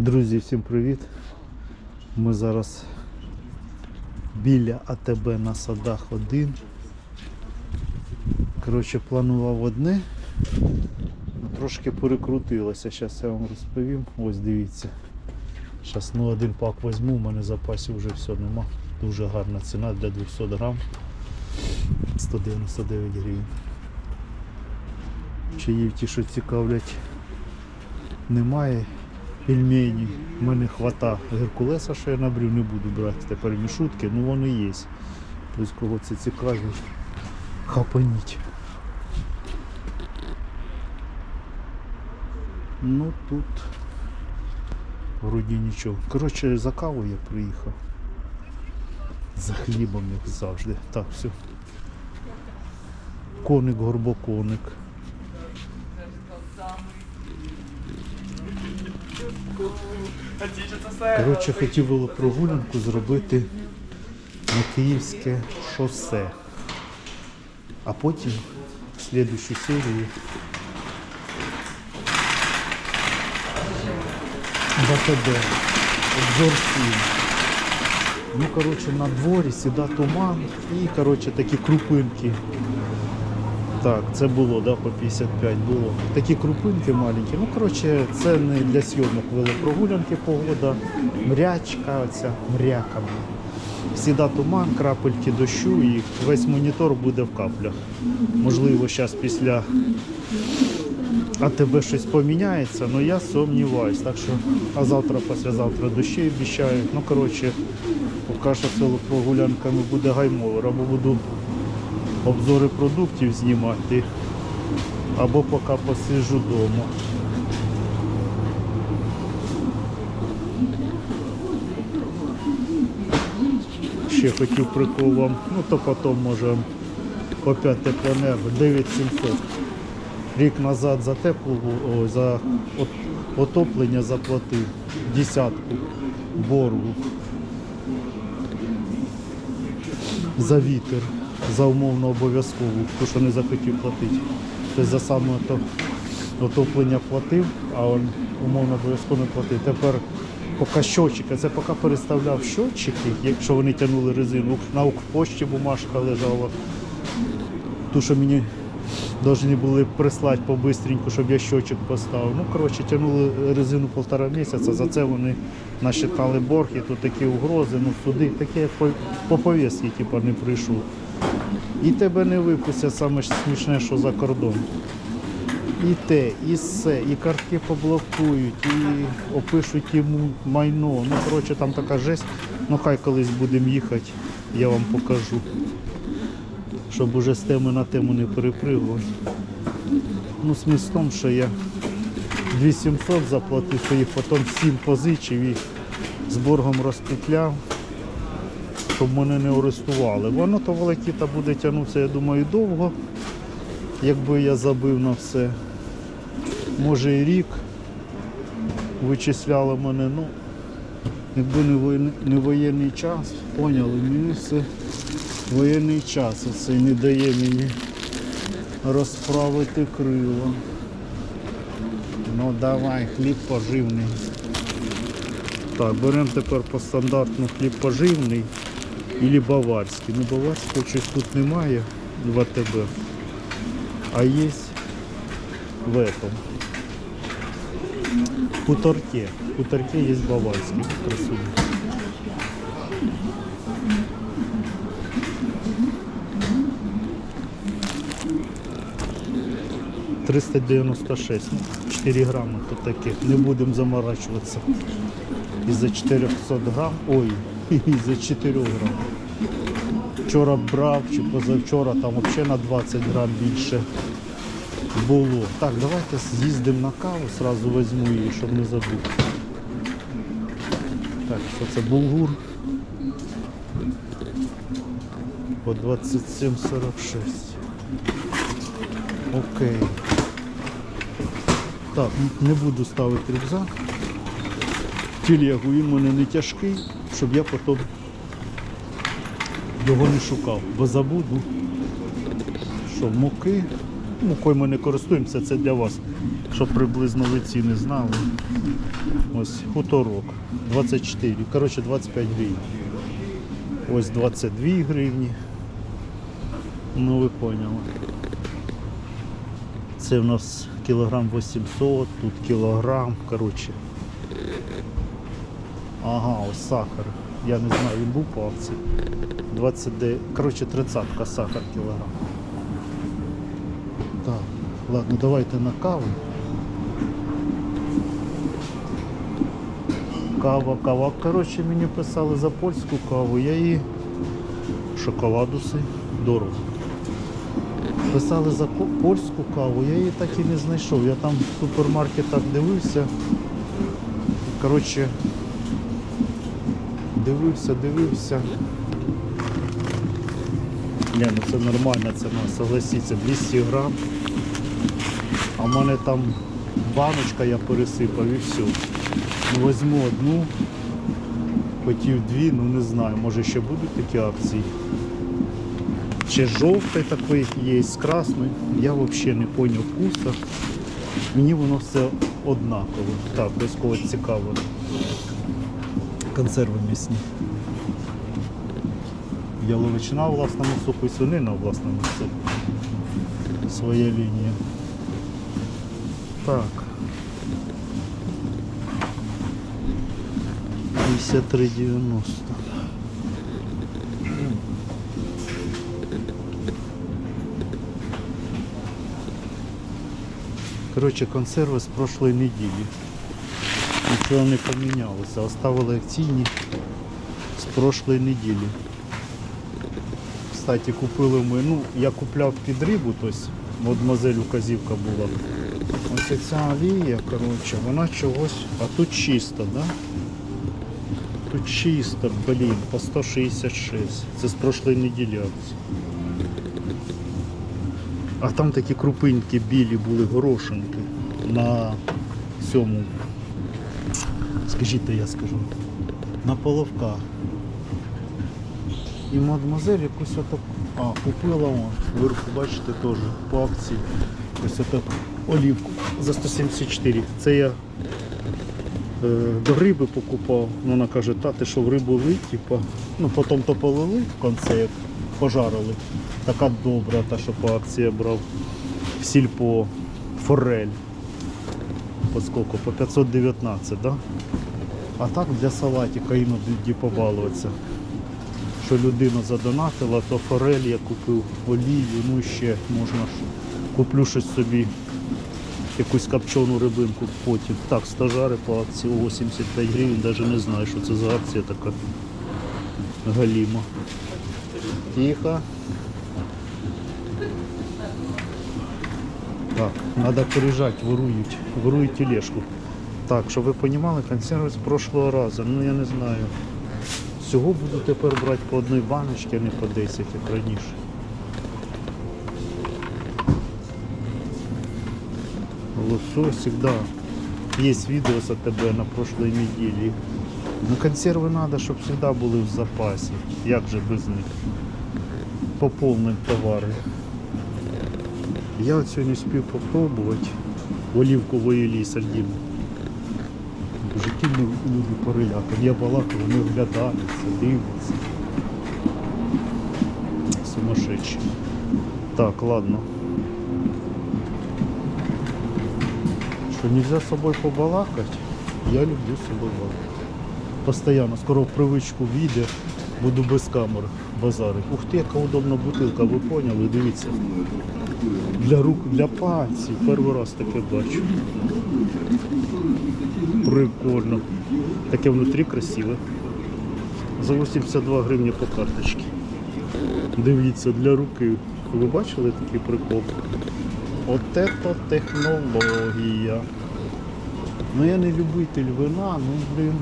Друзі, всім привіт! Ми зараз біля АТБ на садах 1. Коротше, планував одне, трошки перекрутилося. Зараз я вам розповім. Ось дивіться. Зараз ну один пак візьму, у мене в запасі вже все нема. Дуже гарна ціна для 200 грам. 199 гривень. Чаїв ті, що цікавлять, немає. Пельмені. У мене хвата Геркулеса, що я набрів, не буду брати тепер мішутки, ну вони є. Тобто кого це цікавить, хапаніть. Ну тут вроді нічого. Коротше, за каву я приїхав. За хлібом, як завжди. Так, все. Коник, горбоконик. Коротше, хотів велопрогулянку зробити на Київське шосе. А потім в слідущу серію в АТБ. Обзор фільм. Ну, коротше, на дворі сіда туман і, коротше, такі крупинки. Так, це було, да, по 55 було. Такі крупинки маленькі. Ну, коротше, це не для зйомок велопрогулянки погода. Мрячка, оця мряка. Сіда туман, крапельки дощу і весь монітор буде в каплях. Можливо, зараз після АТБ щось поміняється, але я сумніваюсь. Так що, а завтра, післязавтра дощі обіцяють. Ну, коротше, поки що з велопрогулянками буде гаймовер, або буду обзори продуктів знімати, або поки посиджу вдома. Ще хотів прикол вам, ну то потім може опять теплоенерго 9700. Рік назад за теплу, ой, за отоплення заплатив десятку боргу. за вітер, за умовно обов'язкову, ту, що не захотів платити. Тобто за саме то, отоплення платив, а умовно обов'язково не платив. Тепер поки щотчики, це поки переставляв щотчики, якщо вони тягнули резину, на Укрпошті бумажка лежала. Ту, що мені повинні були прислати по-бистреньку, щоб я щочик поставив. Ну, коротше, тягнули резину півтора місяця, за це вони насчитали борг, і тут такі угрози, ну суди, таке по, по повістці, типу, не прийшов. І тебе не випустять, саме смішне, що за кордон. І те, і все, і картки поблокують, і опишуть йому майно. Ну, коротше, там така жесть. Ну хай колись будемо їхати, я вам покажу щоб уже з теми на тему не перепригувати. Ну, смисл в тому, що я 2700 заплатив, що потім 7 позичив і з боргом розпетляв, щоб мене не арестували. Воно то волокіта буде тягнутися, я думаю, довго, якби я забив на все. Може і рік вичисляли мене, ну, якби не воєнний, не воєнний час, поняли, мені все воєнний час оцей не дає мені розправити крила. Ну давай, хліб поживний. Так, беремо тепер по стандартну хліб поживний і баварський. Ну баварського щось тут немає в АТБ, а є в этом. Хуторке. В хуторке є баварський красивий. — 396, 4 грами тут таких, не будемо заморачуватися. І за 400 грам, ой, і за 4 грам. Вчора брав чи позавчора там взагалі на 20 грам більше було. Так, давайте з'їздимо на каву, сразу візьму її, щоб не забути. Так, що це булгур? По 27,46. Окей. Так, не буду ставити рюкзак. Телегу він мене не тяжкий, щоб я потім його не шукав, бо забуду, що муки, мукою ми не користуємося, це для вас щоб приблизно ви ціни знали. Ось хуторок 24, коротше 25 гривень. Ось 22 гривні. Ну ви поняли. Це в нас кілограм 800, тут кілограм, коротше. Ага, ось сахар. Я не знаю, він був по акції. 29, коротше 30 сахар кілограм. Так, ладно, давайте на каву. Кава, кава. Коротше, мені писали за польську каву, я її шоколадуси дорого. Писали за польську каву, я її так і не знайшов. Я там в супермаркетах дивився. Коротше, дивився, дивився. Ні, ну це нормальна ціна, согласіться, 200 грам. А в мене там баночка я пересипав і все. Ну, Возьму одну, хотів дві, ну не знаю, може ще будуть такі акції. Ще жовтий такий є, з красною. Я взагалі не зрозумів вкуса. Мені воно все однаково. Так, ось когось цікаво. Консерви м'ясні. Яловичина у власному соку і свинина у власному соку. Своя лінія. Так. 53,90. Коротше, консерви з прошлої неділі. Нічого не помінялося. Оставили акційні з прошлої неділі. Кстати, купили ми, ну, я купляв під рибу, тобто мадемуазель указівка була. Ось ця олія, коротше, вона чогось. А тут чисто, да? Тут чисто, блін, по 166. Це з прошлої неділі акції. А там такі крупинки білі були горошинки на цьому. Скажіть, я скажу. На половках. І мадемуазель якусь отак. А, купила он, вверху, бачите, теж по акції. Ось отак олівку за 174. Це я е, до риби покупав. Вона каже, та ти що в рибу лить, типа. Ну потім то полили в як пожарили. Така добра, та що по акції брав. В сільпо форель. По скільки? По 519, да? А так для салатика іноді побалуватися. Що людина задонатила, то форель я купив олію, ну ще можна. Куплю щось собі, якусь копчену рибинку потім. Так, стажари по акції 85 гривень, навіть не знаю, що це за акція така галіма. Тихо. Так, треба переїжджати, ворують, ворують тележку. Так, щоб ви розуміли, консерви з прошлого разу, ну я не знаю. Всього буду тепер брати по одній баночці, а не по 10, як раніше. Лососик, да. Есть видео с АТБ на прошлой неделе. Ну консервы надо, чтобы всегда були в запасі. Як же без них? Поповнить товари. Я от сьогодні спів попробувати олівкової лі сардіни. В житті люди перелякані. Я балакав, вони оглядаються, дивляться. Сумасшедші. Так, ладно. Что нельзя с собой побалакать? Я люблю с собой балакать. Постоянно, скоро в привичку війде, буду без камер базарить. Ух ти, яка удобна бутилка, ви поняли, дивіться. Для рук, для пальців. Перший раз таке бачу. Прикольно. Таке внутрі красиве. За 82 гривні по карточці. Дивіться, для руки. Ви бачили такий прикол? От это технологія. Ну я не любитель вина, ну блін.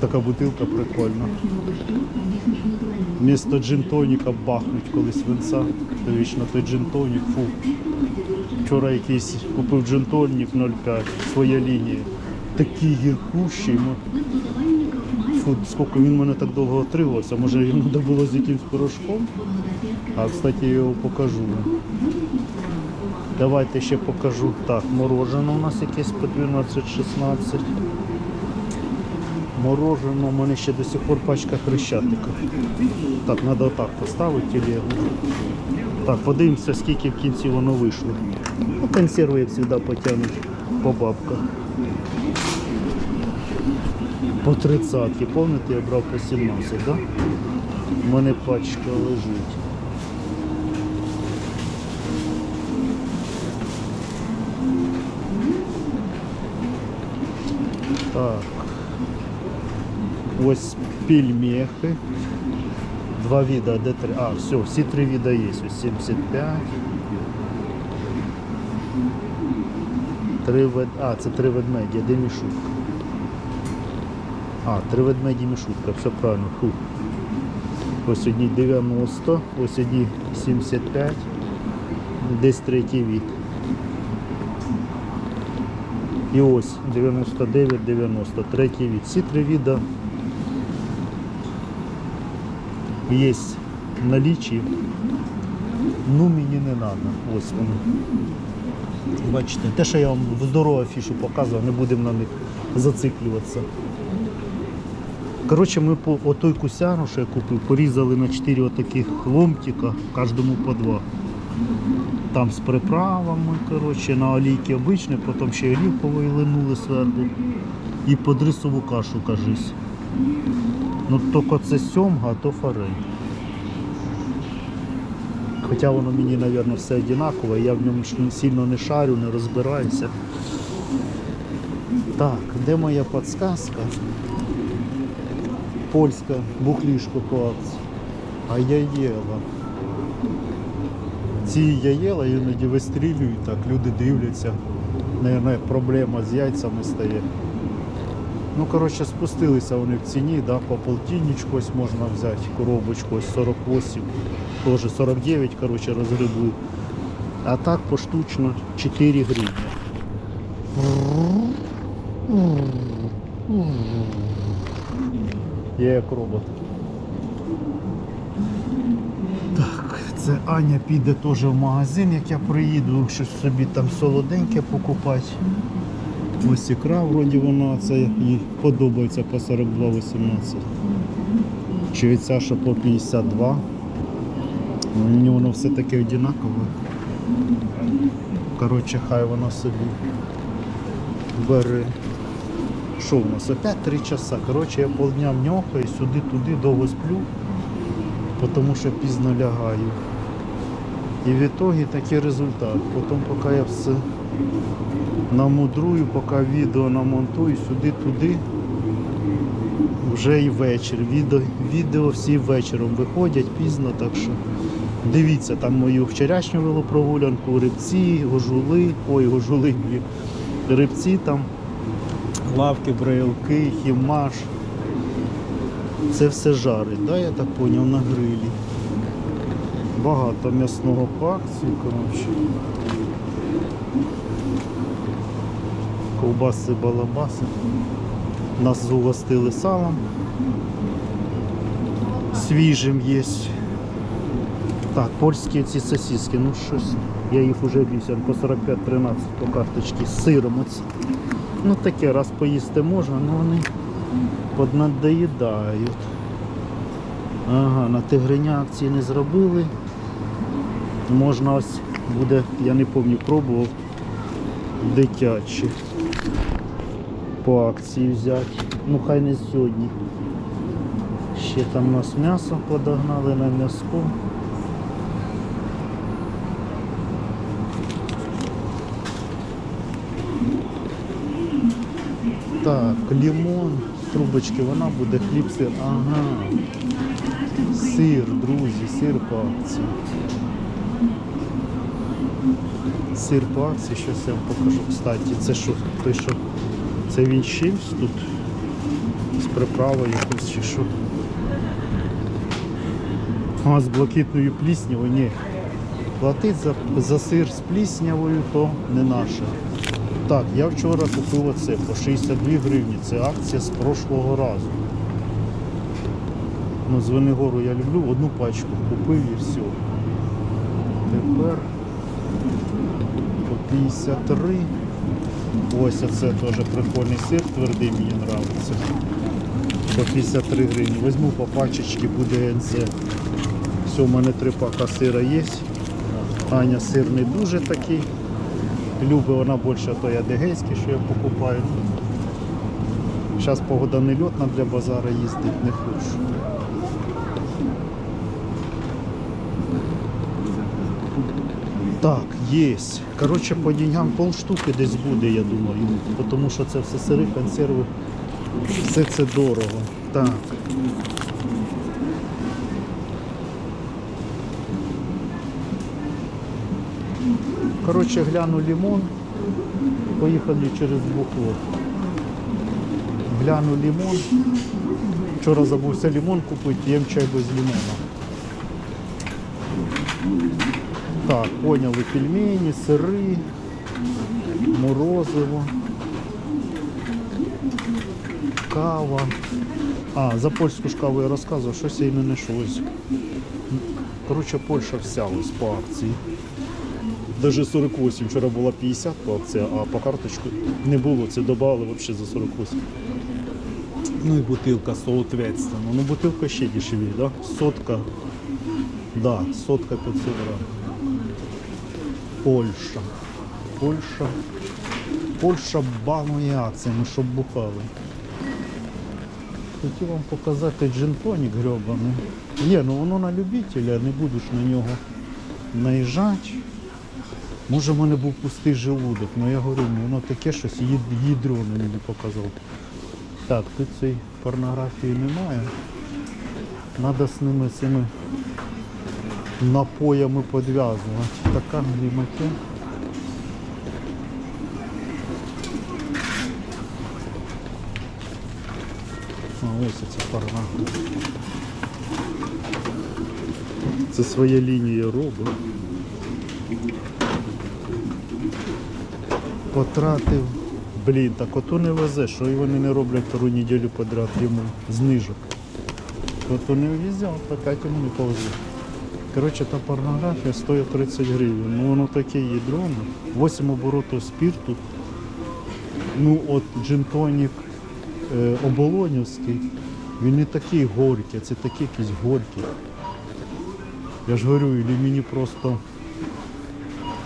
Така бутилка прикольна. Вмісто джин-тоніка бахнуть колись винца. То вічно той джин-тонік, фу. Вчора якийсь купив джин-тонік 0,5, своя лінія. Такий гіркущий. ну. Фу, скільки він мене так довго отримався. Може йому треба було з якимсь порошком. А, кстати, я його покажу. Давайте ще покажу. Так, мороженое у нас якесь по 12-16. Мороженое, у мене ще до сих пор пачка хрещатика. Так, треба отак поставити телегу. Так, подивимося, скільки в кінці воно вийшло. Ну, консерви, як завжди, потягнуть по бабках. По 30 Пам'ятаєте, я брав по 17, так? Да? У мене пачка лежить. Так. Ось пельмехи. Два вида, де три. А, все, всі три вида є. Ось 75. Три вед... А, це три ведмеді, де мішутка. А, три ведмеді мішутка, все правильно. Фу. Ось одні 90, ось одні 75, десь третій від. І ось 99-90, третій від. Всі три віда є в налічі. Ну мені не треба. Ось воно. Бачите, те, що я вам здорову афішу показував, не будемо на них зациклюватися. Коротше, ми по отой кусяну, що я купив, порізали на 4 отаких ломтика, кожному по два. Там з приправами, коротше, на олійки обичні, потім ще олівкової линули зверху. І под рисову кашу, кажись. Ну тільки це сьомга, а то форель. Хоча воно мені, мабуть, все однакове, я в ньому сильно не шарю, не розбираюся. Так, де моя підсказка? Польська бухлішко по. А я їла. Ці я їла, іноді вистрілюють, так люди дивляться. Наверное, проблема з яйцями стає. Ну, коротше, спустилися вони в ціні, да, по полтинничку ось можна взяти коробочку, ось 48, теж 49, коротше, розгребли. А так поштучно 4 гривні. Я як робот. Так, це Аня піде теж в магазин, як я приїду, щось собі там солоденьке покупати. Ось ікра вроді вона, це їй подобається по 42,18. Чи що по 52. Мені воно все таке однакове. Коротше, хай воно собі бере. Що у нас? Опять 3 часа. Коротше, я полдня нюхаю, сюди-туди довго сплю, тому що пізно лягаю. І в ітогі такий результат. Потім поки я все намудрую, поки відео намонтую сюди-туди. Вже і вечір. Відео, відео всі вечором виходять пізно, так що дивіться там мою вчорашню велопрогулянку, рибці, гожули, ой, гожули, рибці там, лавки, брайлки, хімаш. Це все жарить, да, я так поняв, на грилі. Багато м'ясного акції, коротше. Ковбаси, балабаси. Нас зугостили салом. Свіжим є. Так, польські ці сосиски, ну щось. Я їх вже вісім по 45-13 по карточці з сиром. Оці. Ну таке, раз поїсти можна, але вони поднадоїдають. Ага, на тигриня акції не зробили. Можна ось буде, я не пам'ятаю, пробував дитячі по акції взяти. Ну хай не сьогодні. Ще там нас м'ясо подогнали на м'яско. Так, лимон, трубочки, вона буде хліб, сир. Ага. Сир, друзі, сир по акції. Сир по акції, щось я вам покажу. Кстати, це що, той що? Це він чимсь тут з приправою якось чи що. А, з блакитною пліснявою, ні. Платить за, за сир з пліснявою, то не наше. Так, я вчора купив оце по 62 гривні. Це акція з прошлого разу. Ну, з Венегору я люблю, одну пачку купив і все. Тепер По 53. Ось це теж прикольний сир, твердий мені подобається. По 53 гривні. Візьму по пачечці, буде НЗ. Все, у мене три пака сира є. Аня сир не дуже такий. Любить вона більше той адегейський, що я покупаю. Зараз погода не льотна для базара їздити не хочу. Так, є. Коротше, по деньгам полштуки десь буде, я думаю. Тому що це все сири, консерви. Все це дорого. Так. Коротше, гляну лимон. Поїхали через Бухло. Гляну лимон. Вчора забувся лимон купити, п'ємо чай без лимона. Так, поняли пельмені, сири, морозиво, кава. А, за польську ж каву я розказував, щось я не знайшов. Коротше, Польща вся ось по акції. Даже 48, вчора була 50 по акції, а по карточку не було, це додали взагалі за 48. Ну і бутилка, соответственно. Ну бутилка ще дешеві, да? Сотка. Да, сотка 500 грам. Польща. Польща. Польща банує акціями, щоб бухали. Хотів вам показати джин-тонік гребаний. Є, ну воно на любителя, не будеш на нього наїжджати. Може в мене був пустий желудок, але я говорю, ну, воно таке щось ядро мені показав. Так, тут цієї порнографії немає. Треба з ними цими напоями підв'язувати. Така глімаке. А ось ця порнографія. Це своя лінія робить. Потратив. Блін, так ото не везе, що і вони не роблять втору неділю подряд йому знижок. Ото не взяв, опять йому не повезло. Коротше, та порнографія стоїть 30 гривень. Ну воно таке ядроне. 8 оборотів спірту. Ну от джинтонік е, оболонівський, він не такий горький, це такий якийсь горький. Я ж говорю, или мені просто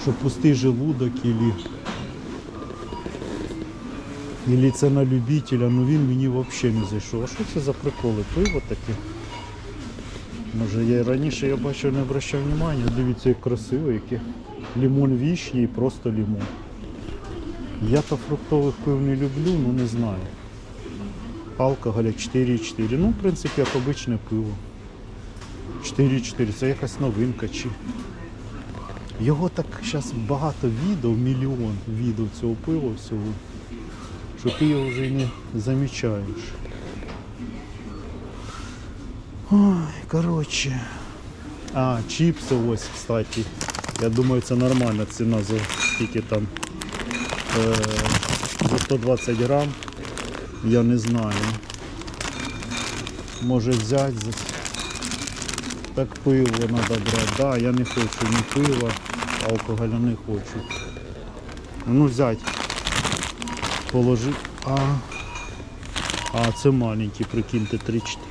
що пустий желудок, или, или це на любителя, ну він мені взагалі не зайшов. А що це за приколи? Пиво таке? Може я раніше я бачив, не обращав уваги. Дивіться, як красиво, яке. Лимон вішні і просто лимон. Я то фруктових пив не люблю, ну не знаю. Алкоголя 4,4. Ну, в принципі, як обичне пиво. 4,4. Це якась новинка чи. Його так зараз багато відео, мільйон відео цього пива всього, що ти його вже не замічаєш. Ой, коротше. А, чіпси ось, кстати. Я думаю, це нормальна ціна за скільки там. Е, за 120 грам. Я не знаю. Може взяти за так пиво треба брати. Да, я не хочу ні пива, алкоголя не хочу. Ну взяти. Положити. А, а це маленькі, прикиньте, 3-4.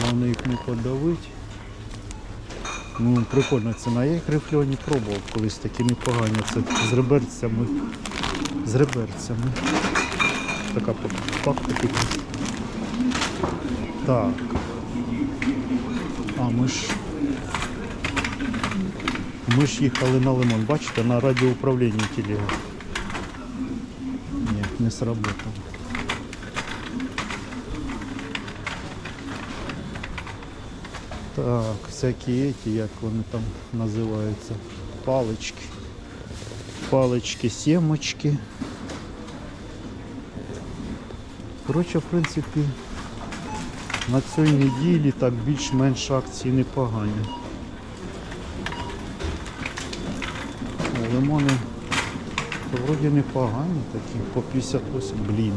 Головне їх не подавити. Ну, прикольна ціна. Я їх рифльоні пробував колись такі непогані. Це з реберцями. З реберцями. Така папка. Так. А ми ж. Ми ж їхали на лимон, бачите, на радіоуправлінні телега. Ні, не сработало. Так, всякі эти, як вони там називаються, палички. Палички, сімочки. Коротше, в принципі, на цій неділі так більш-менш акції непогані. Лимони вроді непогані такі, по 58, блін.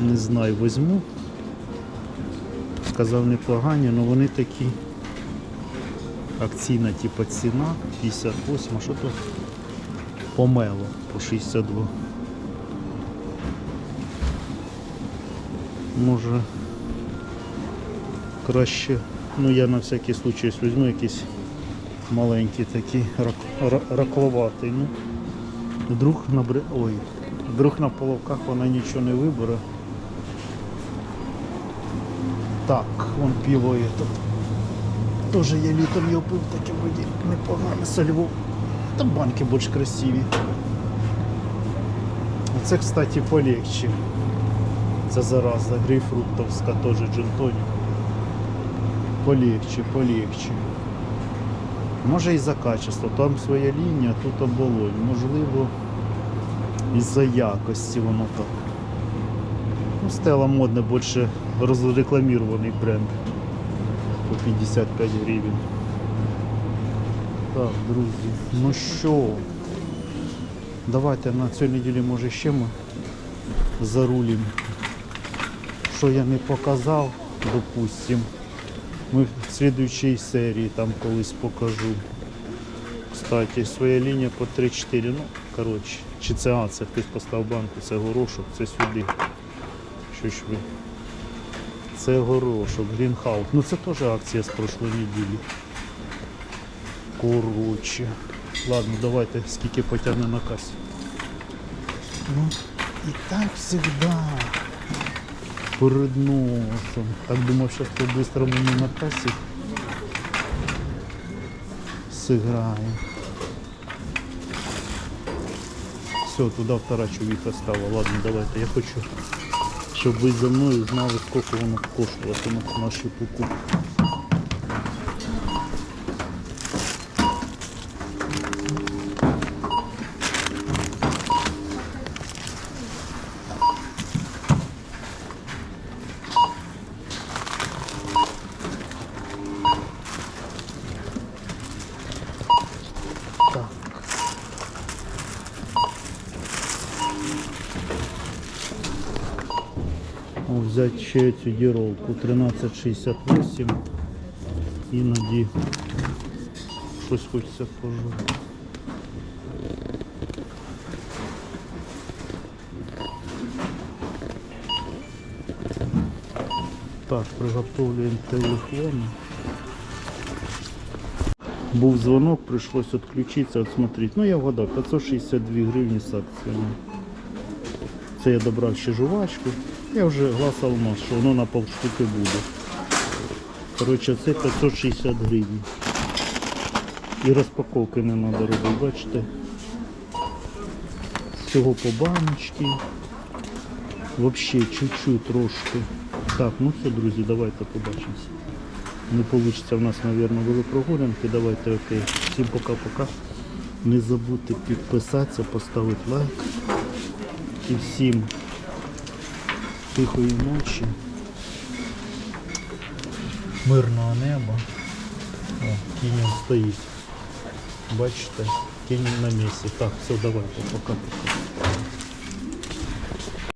Не знаю, візьму. Сказав непогані, але вони такі Акційна типу ціна 58, а що тут? Помело по 62. Може краще, ну я на всякий случай візьму якийсь маленький такий рак, ра- ракловатий. Ну, на бри... Ой, вдруг на половках вона нічого не вибере. Так, вон пиво это. Тоже я літом його пив, таке вроді непогане со Львов. Там банки більш красиві. А Це, кстати, полегче. Це зараза, грейпфруктовська теж джинтонік. Полегче, полегче. Може і за качество. Там своя лінія, тут оболонь. Можливо, із-за якості воно так. Ну, Стела модне, більше розрекламірований бренд. По 55 гривень. Так, друзі. Ну що? Давайте на цій неділі може ще ми зарулім. Що я не показав, допустим. Ми в слідуючій серії там колись покажу. Кстати, своя лінія по 3-4. Ну, коротше, чи це А, це хтось поставив банку, це горошок, це сюди. Що ж ви? Це горошок, грінхаус. Ну це теж акція з прошлої неділі. Коротше. Ладно, давайте скільки потягне на касі. Ну, і так завжди. Перед носом. Так думав, що по-бистрому ми на касі сыграем. Все, туда вторачу віка стала. Ладно, давайте. Я хочу, щоб ви за мною знали, скільки воно коштуватиме наші покупки. Взяти ще цю діровку 1368. Іноді щось хочеться пожити. Так, приготовлюємо телефон. Був дзвонок, прийшлось відключитися, от смотрите. Ну я вгадав, 562 гривні з акціями. Це я добрав ще жувачку. Я вже глаз алмаз, що воно на полштуки буде. Коротше, це 560 гривень. І розпаковки не треба робити, бачите. Всього по баночці. Взагалі чуть-чуть трошки. Так, ну все, друзі, давайте побачимося. Не вийде в нас, мабуть, велопрогулянки. Давайте окей. Всім пока-пока. Не забудьте підписатися, поставити лайк. І всім тихої ночі. Мирного неба. О, кінь стоїть. Бачите, кінь на місці. Так, все, давайте, пока-пока.